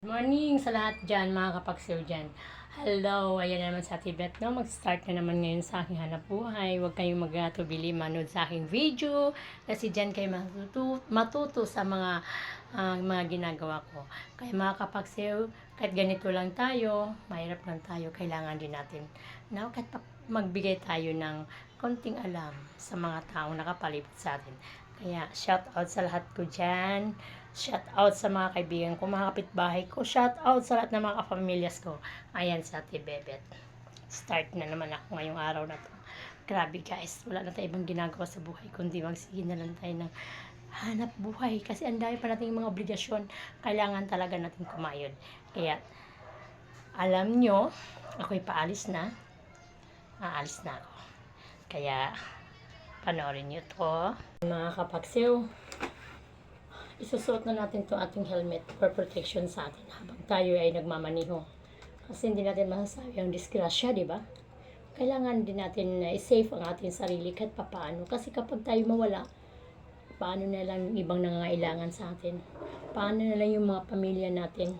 Morning sa lahat dyan, mga kapagsiw dyan. Hello, ayan na naman sa Tibet, no? Mag-start na naman ngayon sa aking hanap buhay. Huwag kayong magatubili manood sa aking video kasi dyan kayo matuto, matuto sa mga ah, mga ginagawa ko. Kaya mga kapagsiw, kahit ganito lang tayo, mahirap lang tayo, kailangan din natin na kahit magbigay tayo ng konting alam sa mga taong nakapalibot sa atin. Kaya shout out sa lahat ko dyan. Shout out sa mga kaibigan ko, mga kapitbahay ko. Shout out sa lahat ng mga kapamilyas ko. Ayan sa Ate Bebet. Start na naman ako ngayong araw na to. Grabe guys, wala na tayo ibang ginagawa sa buhay kundi magsige na lang tayo ng hanap buhay. Kasi ang dami pa nating mga obligasyon. Kailangan talaga natin kumayod. Kaya, alam nyo, ako'y paalis na. Aalis na ako. Kaya, panoorin nyo to. Mga kapagsiw, isusuot na natin to ating helmet for protection sa atin habang tayo ay nagmamaniho. Kasi hindi natin masasabi ang disgrasya, di ba? Kailangan din natin na i-save ang ating sarili kahit papaano. Kasi kapag tayo mawala, paano na lang yung ibang nangangailangan sa atin? Paano na lang yung mga pamilya natin?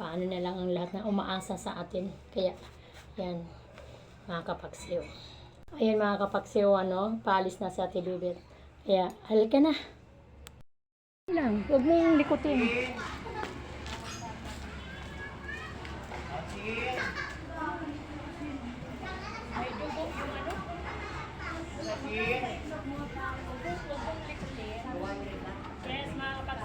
Paano na lang ang lahat na umaasa sa atin? Kaya, yan, mga kapagsiyo. Ayan mga kapaksiw, ano, paalis na sa ating. Kaya, halal ka na. Lang, huwag mong likutin. Yes, mga kapaksiw.